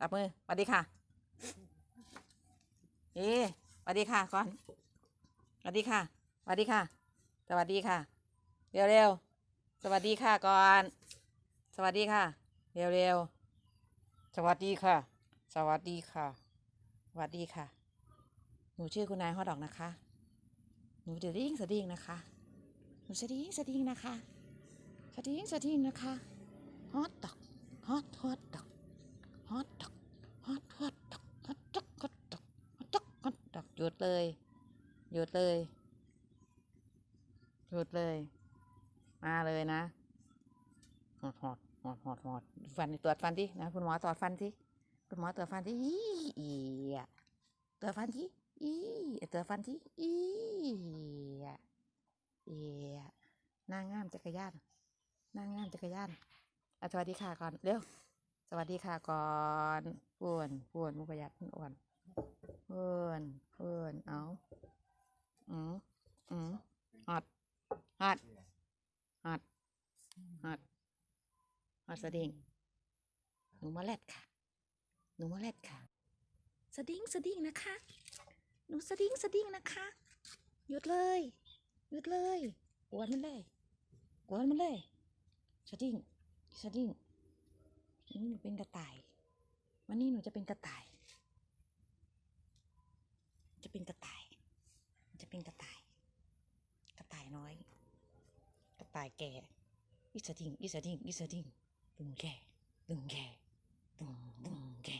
ฮอตฮอตฮอตจับมือสวัสดีค่ะเอ๊สวัสดีค่ะก่อนสวัสดีค่ะสวัสดีค่ะ สวัสดีค่ะ เร็วเร็วๆสวัสดีค่ะก่อน สวัสดีค่ะ เร็วเร็วๆสวัสดีค่ะ สวัสดีค่ะ สวัสดีค่ะ หนูชื่อคุณนายฮอดอกนะคะ หนูเดดิ้งสดิ้งนะคะ หนูสดิ้งสดิ้งนะคะสดิ้งสดิ้งนะคะ ฮอตดอก ฮอตฮอตดอกฮอตดอกฮอตฮอตดอกฮอตดอกฮอตดอกฮอตดอกฮอตดอก หยุดเลย หยุดเลย หยุดเลย มาเลยนะ หอดหอดหอดหอดหอดฟันตรวจฟันที่นะ คุณหมอตรวจฟันที่คุณหมอตรวจฟันที่อีอีอะตรวจฟันที่อีตรวจฟันที่อีอะอีอะนางงามจักรยานนางงามจักรยานอะสวัสดีค่ะก่อน เร็ว สวัสดีค่ะก่อนอ้วนอ้วนมุกยัดอ้วน เพื่อ้วนอ้วนเอาอืมอืมฮอดฮอดฮอดฮอดฮอดสดิงหนูมาแลดค่ะ หนูมาแลดค่ะ สดิ้งสดิ้งนะคะ หนูสดิ้งสดิ้งนะคะ หยุดเลย หยุดเลยกวนมันเลยกวนมันเลยสดิ้งสดิ้งนี่หนูเป็นกระต่าย วันนี้หนูจะเป็นกระต่าย จะเป็นกระต่าย จะเป็นกระต่าย กระต่ายน้อย กระต่ายแก่อีสดิ้งอีสดิ้งอีสดิ้งตึงแก่ตึงแก่ตึงตึงแก่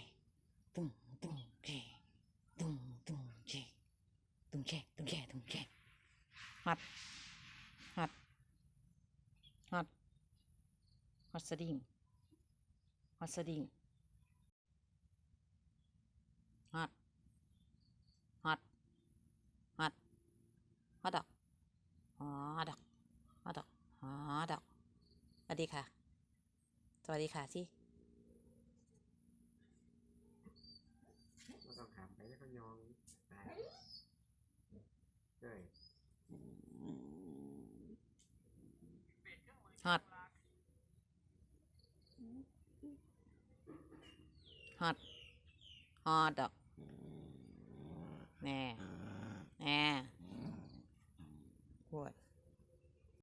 ตึงตึงแก่ตึงตึงแก่ตึงแก่ตึงแก่ตึงแก่ฮัดฮัดฮัดฮัดสดิ้งฮัดสดิ้งฮัดฮัดฮัดฮัดดอกฮัดดอกฮัดดอกฮัดดอก สวัสดีค่ะ สวัสดีค่ะสิเราต้องถามไปแล้วก็ยองตายใช่ฮอตฮอตฮอตดอกแน่